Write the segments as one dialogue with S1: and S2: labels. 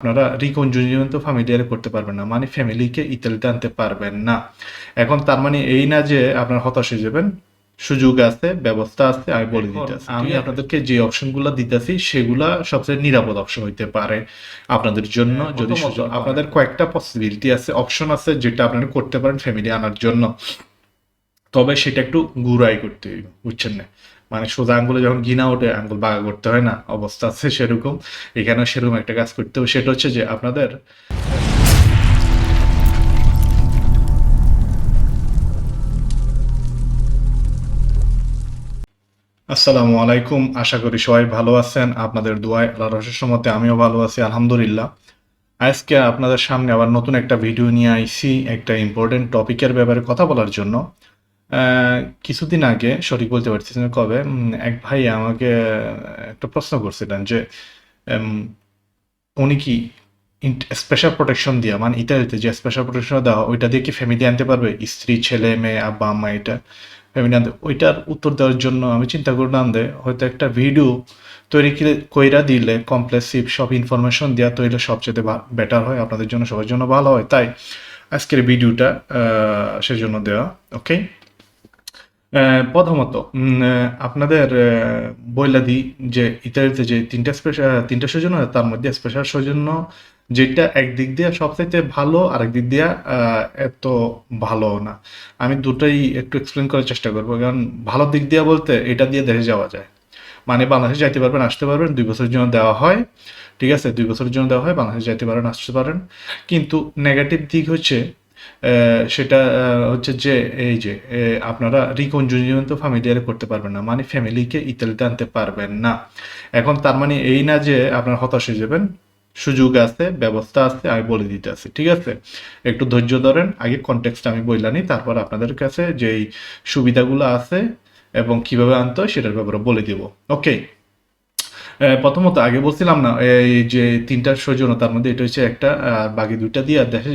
S1: আপনারা রিকনজুনিয়ন তো ফ্যামিলিয়ারে করতে পারবেন না মানে ফ্যামিলিকে ইতালিতে আনতে পারবেন না। এখন তার মানে এই না যে আপনার হতাশ হয়ে যাবেন সুযোগ আছে ব্যবস্থা আছে আমি বলে দিতেছি। আমি আপনাদেরকে যে অপশনগুলো দিতেছি সেগুলা সবচেয়ে নিরাপদ অপশন হইতে পারে আপনাদের জন্য যদি সুযোগ আপনাদের কয়েকটা পসিবিলিটি আছে অপশন আছে যেটা আপনারা করতে পারেন ফ্যামিলি আনার জন্য। তবে সেটা একটু গুড়াই করতে হইব, বুঝছেন না? মানে সোজা আঙ্গুলে যখন ঘিনা ওঠে, আঙ্গুল বাগা করতে হয় না, অবস্থা আছে সেরকম। এখানেও সেরকম একটা কাজ করতে হবে, সেটা হচ্ছে যে আপনাদের আসসালামু আলাইকুম, আশা করি সবাই ভালো আছেন। আপনাদের দোয়ায় আল্লাহর রহস্যের মতে আমিও ভালো আছি, আলহামদুলিল্লাহ। আজকে আপনাদের সামনে আবার নতুন একটা ভিডিও নিয়ে আইছি, একটা ইম্পর্টেন্ট টপিকের ব্যাপারে কথা বলার জন্য। কিছুদিন আগে, সঠিক বলতে পারতেছি না কবে এক ভাই আমাকে একটা প্রশ্ন করছিলেন যে উনি কি স্পেশাল প্রোটেকশন দিয়া মানে ইতালিতে যে স্পেশাল প্রোটেকশন দেওয়া ওইটা দিয়ে কি ফ্যামিলি আনতে পারবে? স্ত্রী, ছেলে, মেয়ে, আব্বা, আম্মা, এটা ফ্যামিলি আনতে ওইটার উত্তর দেওয়ার জন্য আমি চিন্তা করলাম যে হয়তো একটা ভিডিও তৈরি কইরা দিলে কমপ্লেসিভ সব ইনফরমেশন দেওয়া তৈরি সবচেয়ে বেটার হয়, আপনাদের জন্য সবার জন্য ভালো হয়। তাই, আজকের ভিডিওটা সেজন্য দেওয়া ওকে প্রথমত আপনাদের বইলা দিই যে ইতালিতে যে তিনটা স্পেশাল তিনটা সৌজন্য তার মধ্যে স্পেশাল সৌজন্য যেটা একদিক দিয়ে সবচাইতে ভালো আরেক দিক দিয়ে এত ভালো না। আমি দুটোই একটু এক্সপ্লেন করার চেষ্টা করব, কারণ ভালো দিক দিয়ে বলতে এটা দিয়ে দেশে যাওয়া যায়। মানে বাংলাদেশে যাইতে পারবেন, আসতে পারবেন, দুই বছরের জন্য দেওয়া হয়, ঠিক আছে? দুই বছরের জন্য দেওয়া হয়, বাংলাদেশে যাইতে পারেন, আসতে পারেন। কিন্তু নেগেটিভ দিক হচ্ছে সেটা হচ্ছে যে, এই যে আপনারা রিকনজুনিয়ন তো ফ্যামিলিয়ারে করতে পারবেন না মানে ফ্যামিলিকে ইতালিতে আনতে পারবেন না। এখন তার মানে এই না যে আপনার হতাশ হয়ে যাবেন, সুযোগ আছে, ব্যবস্থা আছে, আমি বলে দিতে আছি ঠিক আছে? একটু ধৈর্য ধরেন, আগে কনটেক্সট আমি বললানি তারপর আপনাদের কাছে যেই সুবিধাগুলো আছে এবং কীভাবে আনতে হয় সেটার ব্যাপারে বলে দিব ওকে প্রথমত আগে বলছিলাম না, এই যে তিনটা সৌজন্য, তার মধ্যে এটা হচ্ছে একটা, আর বাকি দুইটা দিয়ে দেশে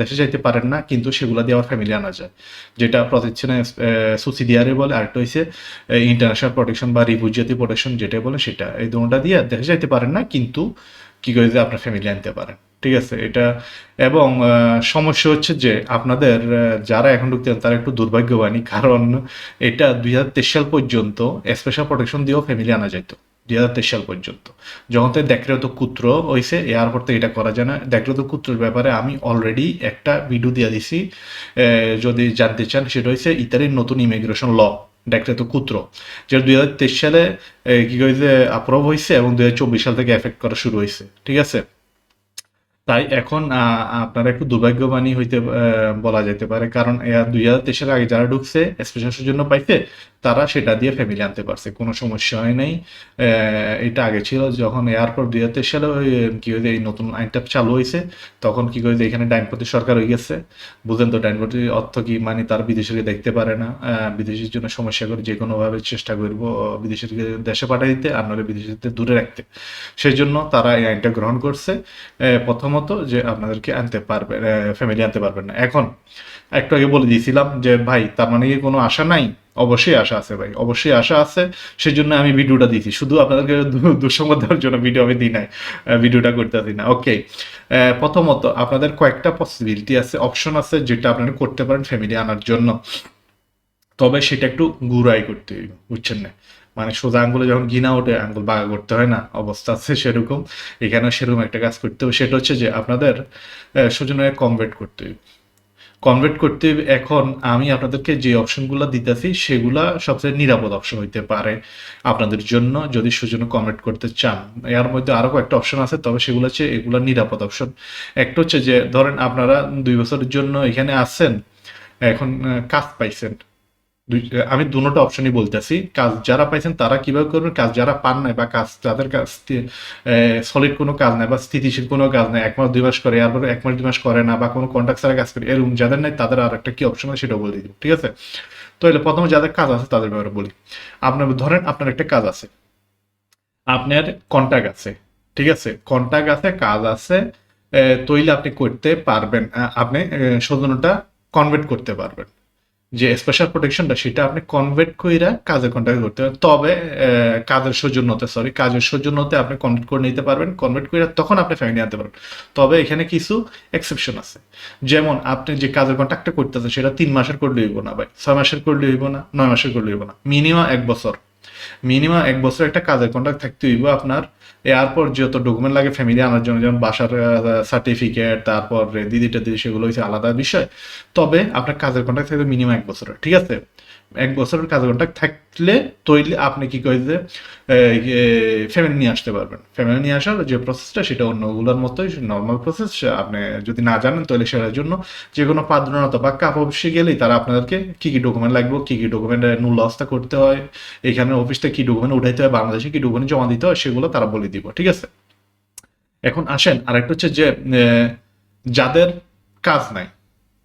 S1: দেশে যাইতে পারেন না, কিন্তু সেগুলো দিয়ে আবার ফ্যামিলি আনা যায়। যেটা প্রতিষ্ঠানে সুসিডিয়ারে বলে, আরেকটা হচ্ছে ইন্টারন্যাশনাল প্রোটেকশন বা রিফিউজিয়াতি প্রোটেকশন যেটা বলে সেটা। এই দুটা দিয়ে দেশে যাইতে পারেন না, কিন্তু কি করে যে আপনার ফ্যামিলি আনতে পারেন। ঠিক আছে, এটা, এবং সমস্যা হচ্ছে যে আপনাদের যারা এখন ঢুকতে চান তারা একটু দুর্ভাগ্যবানী কারণ এটা দুই হাজার তেইশ সাল পর্যন্ত স্পেশাল প্রোটেকশন দিয়েও ফ্যামিলি আনা যেত দুই হাজার তেইশ সাল পর্যন্ত। যখন থেকে দেখলে তো কুত্র হয়েছে এয়ারপোর্ট থেকে এটা করা যায় না। দেখলে তো কুত্রর ব্যাপারে আমি অলরেডি একটা ভিডিও দিয়ে দিছি। যদি জানতে চান, সেটা হয়েছে ইতালির নতুন ইমিগ্রেশন ল দেখলে তো কুত্র। যেটা দুই হাজার তেইশ সালে কী কইছে অ্যাপ্রুভ হয়েছে এবং দুই হাজার চব্বিশ সাল থেকে এফেক্ট করা শুরু হয়েছে ঠিক আছে? তাই এখন আপনারা একটু দুর্ভাগ্যবানী হইতে বলা যেতে পারে। কারণ দুই হাজার তেইশের আগে যারা ঢুকছে স্পেশাল জন্য পাইছে তারা সেটা দিয়ে ফ্যামিলি আনতে পারছে। কোনো সমস্যা হয় নাই। এটা আগে ছিল যখন এয়ারপোর্ট দুই হাজার তেইশ সালে কি হয়েছে এই নতুন আইনটা চালু হয়েছে তখন কি করেছে এখানে ডাইনপতি সরকার হয়ে গেছে। বুঝলেন তো ডাইনপতি অর্থ কি মানে তার বিদেশিকে দেখতে পারে না। বিদেশির জন্য সমস্যা করে যে কোনোভাবে চেষ্টা করব বিদেশিকে দেশে পাঠিয়ে দিতে আর নাহলে বিদেশিদের দূরে রাখতে। সেই জন্য তারা এই আইনটা গ্রহণ করছে। আহ, প্রথমত যে আপনাদেরকে আনতে পারবে ফ্যামিলি আনতে পারবেন না। এখন একটু আগে বলে দিয়েছিলাম যে, ভাই, তার মানে কি কোনো আশা নাই? অবশ্যই আশা আছে ভাই, অবশ্যই আশা আছে। সেই জন্য আমি ভিডিওটা দিয়েছি। শুধু আপনাদেরকে দুঃসংবাদ দেওয়ার জন্য ভিডিও আমি দিই নাই ভিডিওটা করতে দিই না। ওকে প্রথমত আপনাদের কয়েকটা পসিবিলিটি আছে অপশন আছে যেটা আপনারা করতে পারেন ফ্যামিলি আনার জন্য। তবে সেটা একটু গুড়াই করতে হইব বুঝছেন না? মানে সোজা আঙ্গুলে যখন ঘিনা ওঠে, আঙ্গুল বাগা করতে হয় না, অবস্থা আছে সেরকম। এখানেও সেরকম একটা কাজ করতে হবে। সেটা হচ্ছে যে আপনাদের সুজনে কনভার্ট করতে হবে। কনভার্ট করতে এখন আমি আপনাদেরকে যে অপশনগুলো দিতেছি, সেগুলা সবচেয়ে নিরাপদ অপশন হইতে পারে আপনাদের জন্য যদি সুজনে কনভার্ট করতে চান। এর মধ্যে আরও কয়েকটা অপশন আছে, তবে সেগুলো হচ্ছে এগুলো নিরাপদ অপশন একটা হচ্ছে যে, ধরেন আপনারা দুই বছরের জন্য এখানে আসছেন এখন কাজ পাইছেন। আমি দুটো অপশনই বলতেছি। কাজ যারা পাইছেন তারা কীভাবে করবেন? কাজ যারা পান নাই বা কাজ যাদের কাজ সলিড কোনো কাজ নাই বা স্থিতিশীল কোনো কাজ নাই, এক মাস, দুই মাস করে আর এক মাস, দুই মাস করে না বা কোনো কন্ট্রাক্ট ছাড়া কাজ করে এরকম যাদের নাই তাদের আর একটা কি অপশন আছে সেটাও বলে দিব, ঠিক আছে? তো এলে প্রথমে যাদের কাজ আছে তাদের ব্যাপারে বলি। আপনার ধরেন আপনার একটা কাজ আছে। আপনার কন্ট্যাক্ট আছে, ঠিক আছে? কন্ট্যাক্ট আছে, কাজ আছে তৈলে আপনি করতে পারবেন। আপনি সৌজন্যটা কনভার্ট করতে পারবেন। যে স্পেশাল প্রোটেকশনটা সেটা আপনি কনভার্ট কইরা কাজের কন্ট্রাক্ট করতে পারেন। তবে কাজের সৌজন্যতে সরি কাজের সৌজন্যতে আপনি কনভার্ট করে নিতে পারবেন। কনভার্ট করে তখন আপনি ফ্যামিলি আনতে পারবেন। তবে এখানে কিছু এক্সেপশন আছে। যেমন আপনি যে কাজের কন্ট্রাক্টটা করতেছেন, সেটা তিন মাসের করলে হইব না ভাই। ছয় মাসের করলে হইব না, নয় মাসের করলে হইব না। মিনিমাম এক বছর। মিনিমাম এক বছর একটা কাজের কন্ট্রাক্ট থাকতে হইব আপনার এরপর যত ডকুমেন্ট লাগে ফ্যামিলি আনার জন্য, যেমন বাসার সার্টিফিকেট তারপর দিদিটা দিদি, সেগুলো হচ্ছে আলাদা বিষয়। তবে আপনার কাজের কন্ট্রাক্ট থাকবে মিনিমাম এক বছর ঠিক আছে? এক বছরের কাজের কন্ট্রাক্ট থাকলে তৈরি আপনি কি করে যে ফ্যামিলি নিয়ে আসতে পারবেন। ফ্যামিলি নিয়ে আসার যে প্রসেসটা সেটা অন্যগুলোর মতোই নর্মাল প্রসেস আপনি যদি না জানেন, তাহলে সেটার জন্য যে কোনো পাদ্রনত বা কাপ অফিসে গেলেই তারা আপনাদেরকে কি কি ডকুমেন্ট লাগবে, কি কি ডকুমেন্ট মূল্য হস্তা করতে হয়, এখানে অফিসটা কি ডকুমেন্ট উঠাইতে হয়, বাংলাদেশে কি ডকুমেন্ট জমা দিতে হয়, সেগুলো তারা বলে দিব, ঠিক আছে? এখন আসেন, আরেকটা হচ্ছে যে যাদের কাজ নাই,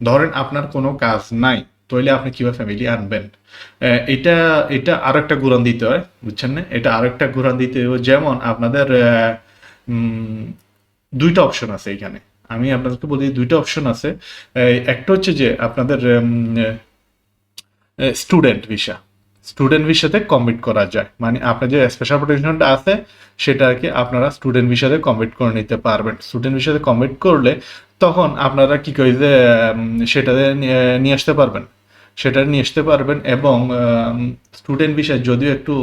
S1: ধরেন আপনার কোনো কাজ নাই তাহলে আপনি কীভাবে ফ্যামিলি আনবেন? এটা এটা আর একটা গুরান দিতে হয়, বুঝছেন না? এটা আর একটা গুরান দিতে হয়। যেমন আপনাদের দুইটা অপশন আছে এখানে। আমি আপনাদেরকে বলি দুইটা অপশন আছে। একটা হচ্ছে যে আপনাদের স্টুডেন্ট ভিসা স্টুডেন্ট ভিসাতে কমপ্লিট করা যায়। মানে আপনার যে স্পেশাল প্রোটেকশনটা আছে সেটাকে আপনারা স্টুডেন্ট ভিসাতে কমপ্লিট করে নিতে পারবেন। স্টুডেন্ট ভিসাতে কমপ্লিট করলে তখন আপনারা কি করে সেটাতে নিয়ে আসতে পারবেন। সেটা নিয়ে আসতে পারবেন এবং স্টুডেন্ট বিষয় যদিও একটু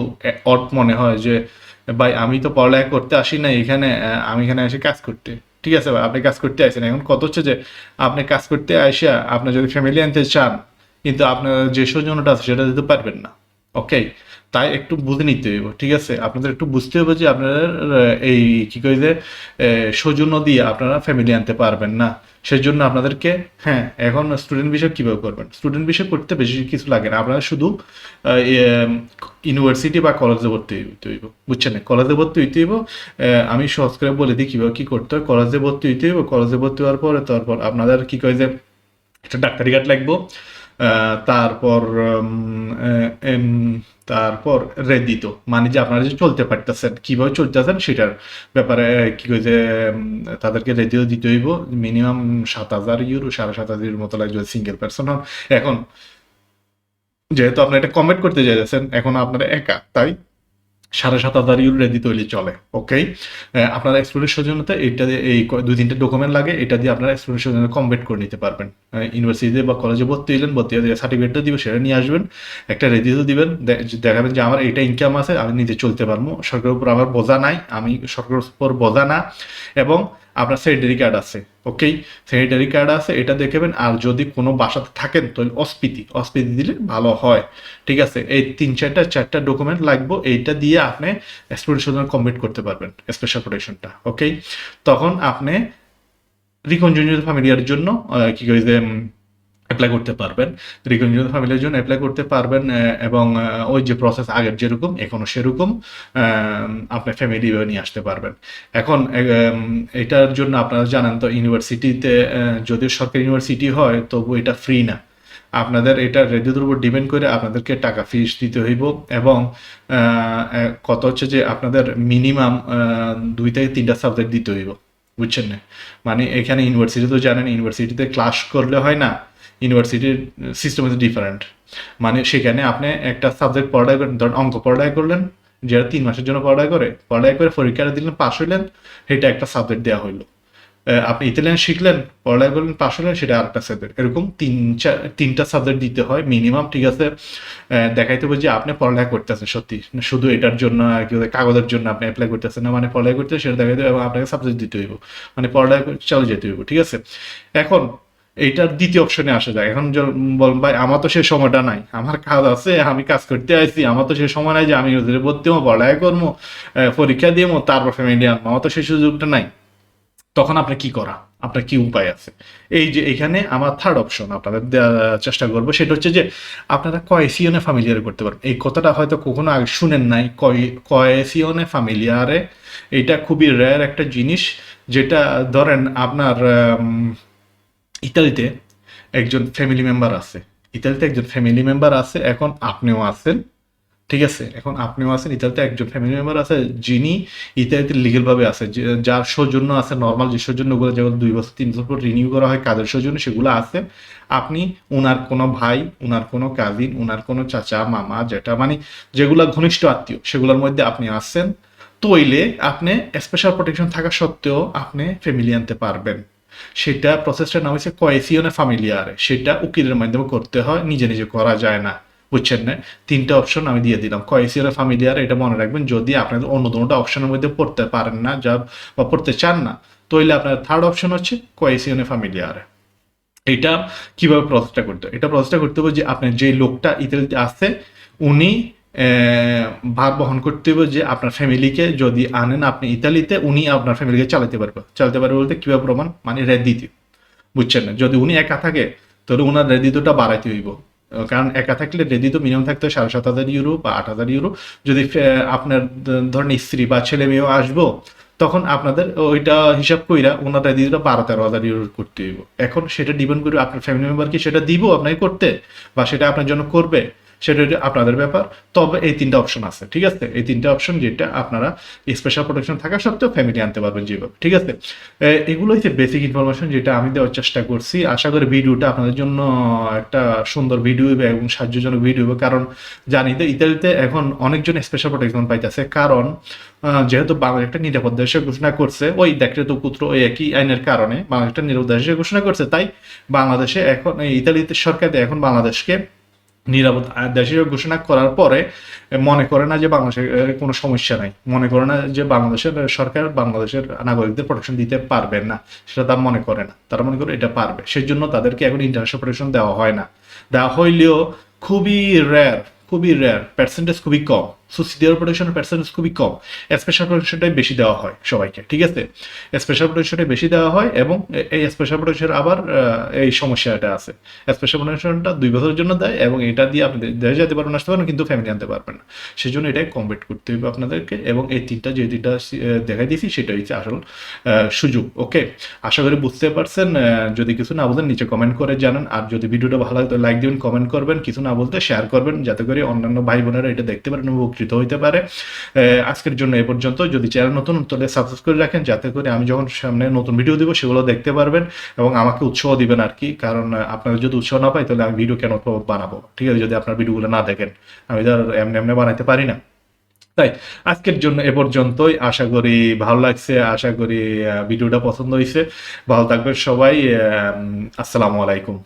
S1: অট মনে হয় যে, ভাই, আমি তো পড়ালেখা করতে আসি না এখানে আমি এখানে এসে কাজ করতে। ঠিক আছে ভাই, আপনি কাজ করতে আসেন। এখন কত হচ্ছে যে, আপনি কাজ করতে আসা আপনি যদি ফ্যামিলি আনতে চান, কিন্তু আপনার যে সৌজন্যটা আছে সেটা দিতে পারবেন না। ওকে তাই একটু বুঝে নিতে হইব, ঠিক আছে? আপনাদের একটু বুঝতে হবে যে আপনাদের এই কি কই যে সৌজন্য দিয়ে আপনারা ফ্যামিলি আনতে পারবেন না। সেই জন্য আপনাদেরকে হ্যাঁ এখন স্টুডেন্ট বিষয় কীভাবে করবেন? স্টুডেন্ট বিষয় করতে বেশি কিছু লাগে না। আপনারা শুধু ইউনিভার্সিটি বা কলেজে ভর্তি হইতে হইব, বুঝছেন? কলেজে ভর্তি হইতে হইব আমি সহজ করে বলে দিই কীভাবে কি করতে হয়। কলেজে ভর্তি হইতে হইব কলেজে ভর্তি হওয়ার পরে তারপর আপনাদের কি কয় যে, একটা ডাক্তারি কার্ড লাগবো। তারপর তারপর রেদিত মানে যে আপনারা যে চলতে পারতেছেন, কীভাবে চলতেছেন সেটার ব্যাপারে কি কই যে তাদেরকে রেডিও দিতে হইব। মিনিমাম সাত হাজার ইউরো সাড়ে সাত হাজার মতো লাগবে সিঙ্গেল পার্সন এখন, যেহেতু আপনি এটা কমেন্ট করতে চাইতেছেন এখন আপনারা একা, তাই? সাড়ে সাত হাজার ইউরো রেডি তৈরি চলে ওকে আপনার এক্সপ্লোরের সৌজন্যতা এটা দিয়ে এই দুই তিনটে ডকুমেন্ট লাগে, এটা দিয়ে আপনার এক্সপ্লোরের সৌজন্য কমপ্লিট করে নিতে পারবেন। ইউনিভার্সিটিতে বা কলেজে ভর্তি হইলেন, ভর্তি হয়ে সার্টিফিকেটটা দিবে সেটা নিয়ে আসবেন, একটা রেডিও দিবেন দেখাবেন যে আমার এটা ইনকাম আছে, আমি নিজে চলতে পারব, সরকারের উপর আমার বোঝা নাই, আমি সরকারের উপর বোঝা না, এবং আপনার স্যানিটারি কার্ড আছে ওকে স্যানিটারি কার্ড আছে, এটা দেখেবেন, আর যদি কোনো বাসাতে থাকেন তাহলে অস্পিতি অস্পিতি দিলে ভালো হয়, ঠিক আছে? এই তিন চারটা চারটা ডকুমেন্ট লাগবো, এইটা দিয়ে আপনি এক্সপ্লোরেশন কমপ্লিট করতে পারবেন স্পেশাল প্রোটেকশনটা ওকে তখন আপনি রিকনজুনিয়র ফ্যামিলিয়ার জন্য কী কি কই যে অ্যাপ্লাই করতে পারবেন। রিকনজুনিয়র ফ্যামিলির জন্য অ্যাপ্লাই করতে পারবেন এবং ওই যে প্রসেস আগের যেরকম এখনও সেরকম আহ, আপনি ফ্যামিলি নিয়ে আসতে পারবেন। এখন এটার জন্য আপনারা জানেন তো ইউনিভার্সিটিতে যদিও সরকারি ইউনিভার্সিটি হয় তবু এটা ফ্রি না। আপনাদের এটা রেডিওর উপর ডিপেন্ড করে আপনাদেরকে টাকা ফিস দিতে হইব এবং কত হচ্ছে যে আপনাদের মিনিমাম দুই থেকে তিনটা সাবজেক্ট দিতে হইব। বুঝছেন না? মানে এখানে ইউনিভার্সিটি তো জানেন ইউনিভার্সিটিতে ক্লাস করলে হয় না ইউনিভার্সিটির সিস্টেম ইজ ডিফারেন্ট মানে সেখানে আপনি একটা সাবজেক্ট পড়াই করেন ধরেন অঙ্ক পড়াই করলেন যেটা তিন মাসের জন্য পড়াই করে পড়াই করে পরীক্ষাটা দিলেন, পাশ হইলেন, সেটা একটা সাবজেক্ট দেওয়া হইল। আপনি ইতালিয়ান শিখলেন পড়ালেখা করলেন, পাশ হলেন, সেটা আরেকটা সাবজেক্ট এরকম তিন চার, তিনটা সাবজেক্ট দিতে হয় মিনিমাম ঠিক আছে? দেখাইতে হবে যে আপনি পড়ালেখা করতেছেন, সত্যি। শুধু এটার জন্য আর কি, কাগজের জন্য আপনি অ্যাপ্লাই করতেছেন না মানে পড়ালেখা করতে সেটা দেখাইতে হবে, আপনাকে সাবজেক্ট দিতে হইব। মানে পড়ালেখা চালিয়ে যেতে হইব, ঠিক আছে? এখন এইটার দ্বিতীয় অপশনে আসা যায়। এখন বল ভাই, আমার তো সেই সময়টা নাই। আমার কাজ আছে, আমি কাজ করতে আইছি। আমার তো সেই সময় নাই যে আমি ওদের ভর্তি হব, পড়ালেখা করব পরীক্ষা দিয়ে তারপর ফ্যামিলি আনব আমার তো সেই সুযোগটা নাই। তখন আপনার কি করা? আপনার কি উপায় আছে? এই যে এখানে আমার থার্ড অপশন আপনাদের চেষ্টা করব। সেটা হচ্ছে যে আপনারা কয়েসিয়নে ফ্যামিলিয়ারে করতে পারবেন? এই কথাটা হয়তো কখনো আগে শুনেন নাই। কয়েসিয়নে ফ্যামিলিয়ারে এটা খুবই রেয়ার একটা জিনিস। যেটা ধরেন আপনার ইতালিতে একজন ফ্যামিলি মেম্বার আছে। ইতালিতে একজন ফ্যামিলি মেম্বার আছে, এখন আপনিও আছেন, ঠিক আছে? এখন আপনিও আছেন, ইতালিতে একজন ফ্যামিলি মেম্বার আছে যিনি ইতালিতে লিগেলভাবে আছে। যার সৌজন্য আছে নর্মাল যে সৌজন্যগুলো যেগুলো দুই বছর, তিন বছর পর রিনিউ করা হয়, কাজের সৌজন্য, সেগুলো আছে। আপনি, উনার কোনো ভাই, উনার কোনো কাজিন উনার কোনো চাচা, মামা যেটা মানে যেগুলো ঘনিষ্ঠ আত্মীয়, সেগুলোর মধ্যে আপনি আসছেন তৈলে আপনি স্পেশাল প্রোটেকশন থাকা সত্ত্বেও আপনি ফ্যামিলি আনতে পারবেন। সেটা প্রসেসটার নাম হচ্ছে কয়েসিওনে ফ্যামিলিয়ারে সেটা উকিলের মাধ্যমে করতে হয়, নিজে নিজে করা যায় না। বুঝছেন না? তিনটা অপশন আমি দিয়ে দিলাম। কয়েসিওনে ফ্যামিলিয়ার এটা মনে রাখবেন, যদি আপনাদের অন্য দুটো অপশনের মধ্যে পড়তে পারেন না, যা বা পড়তে চান না তাহলে আপনার থার্ড অপশন হচ্ছে কয়েসিওনে ফ্যামিলিয়ারে এটা কীভাবে প্রসেসটা করতে? এটা প্রসেসটা করতে হবে যে আপনার যে লোকটা ইতালিতে আছে উনি ভার বহন করতে হবে যে আপনার ফ্যামিলিকে যদি আনেন আপনি ইতালিতে, উনি আপনার ফ্যামিলিকে চালাতে পারবে। চালাতে পারবে বলতে কীভাবে প্রমাণ? মানে রেদিতে বুঝছেন না? যদি উনি একা থাকে, তাহলে ওনার রেদিতটা বাড়াইতে হইব। কারণ একা থাকলে রেদিত মিনিমাম থাকতে সাড়ে সাত হাজার ইউরো বা আট হাজার ইউরো। যদি আপনার ধরেন স্ত্রী বা ছেলে মেয়েও আসব, তখন আপনাদের ওইটা হিসাব কইরা ওনার রেদিতটা বারো তেরো হাজার ইউরো করতে হইব। এখন সেটা ডিপেন্ড করবে আপনার ফ্যামিলি মেম্বার কি সেটা দিব আপনাকে করতে, বা সেটা আপনার জন্য করবে। সেটা আপনাদের ব্যাপার। তবে এই তিনটা অপশন আছে, ঠিক আছে? এই তিনটা অপশন যেটা আপনারা স্পেশাল প্রোটেকশন থাকা সত্ত্বেও ফ্যামিলি আনতে পারবেন যেভাবে, ঠিক আছে? এগুলো হচ্ছে বেসিক ইনফরমেশন যেটা আমি দেওয়ার চেষ্টা করছি। আশা করি ভিডিওটা আপনাদের জন্য একটা সুন্দর ভিডিও হবে এবং সাহায্যজনক ভিডিও হবে। কারণ জানি তো ইতালিতে এখন অনেকজন স্পেশাল প্রোটেকশন পাইতেছে। কারণ যেহেতু বাংলাদেশ একটা নিরাপদ দেশে ঘোষণা করছে, ওই দেখলে তো পুত্র ওই একই আইনের কারণে বাংলাদেশ একটা নিরাপদ দেশে ঘোষণা করছে। তাই বাংলাদেশে এখন ইতালিতে সরকার এখন বাংলাদেশকে নিরাপদ দেশ হিসেবে ঘোষণা করার পরে মনে করে না যে বাংলাদেশের কোনো সমস্যা নাই। মনে করে না যে বাংলাদেশের সরকার বাংলাদেশের নাগরিকদের প্রোটেকশন দিতে পারবে না। সেটা তারা মনে করে না। তারা মনে করে এটা পারবে। সেই জন্য তাদেরকে এখন ইন্টারন্যাশনাল প্রোটেকশন দেওয়া হয় না। দেওয়া হইলেও খুবই রেয়ার খুবই রেয়ার পার্সেন্টেজ খুবই কম। সুসিডিয়ার প্রোটেকশনের পার্সেন্টেজ খুবই কম। স্পেশাল প্রোটেকশনটাই বেশি দেওয়া হয় সবাইকে, ঠিক আছে? স্পেশাল প্রোটেকশনটাই বেশি দেওয়া হয় এবং এই স্পেশাল প্রোটেকশন আবার এই সমস্যাটা আছে। স্পেশাল প্রোটেকশনটা দুই বছরের জন্য দেয় এবং এটা দিয়ে আপনি দেশে যেতে পারবেন, আসতে পারেন কিন্তু ফ্যামিলি আনতে পারবেন না। সেই জন্য এটাই কমপ্লিট করতে হবে আপনাদেরকে এবং এই তিনটা যে তিনটা দেখাই দিয়েছি সেটা হচ্ছে আসল সুযোগ ওকে আশা করি বুঝতে পারছেন যদি কিছু না বলেন নিচে কমেন্ট করে জানান। আর যদি ভিডিওটা ভালো লাগে লাইক দিবেন কমেন্ট করবেন। কিছু না বলতে শেয়ার করবেন, যাতে করে অন্যান্য ভাই বোনেরা এটা দেখতে পারেন এবং উপকৃত হইতে পারে। আজকের জন্য এ পর্যন্ত। যদি চ্যানেল নতুন তাহলে সাবস্ক্রাইব করে রাখেন যাতে করে আমি যখন সামনে নতুন ভিডিও দিব সেগুলো দেখতে পারবেন এবং আমাকে উৎসাহ দিবেন আর কি। কারণ আহ, আপনাদের যদি উৎসাহ না পাই তাহলে আমি ভিডিও কেন বানাবো? ঠিক আছে যদি আপনার ভিডিওগুলো না দেখেন। আমি ধর এমনি এমনি বানাইতে পারি না। তাই আজকের জন্য এ পর্যন্তই। আশা করি ভালো লাগছে আশা করি ভিডিওটা পছন্দ হয়েছে ভালো থাকবেন সবাই আসসালামু আলাইকুম।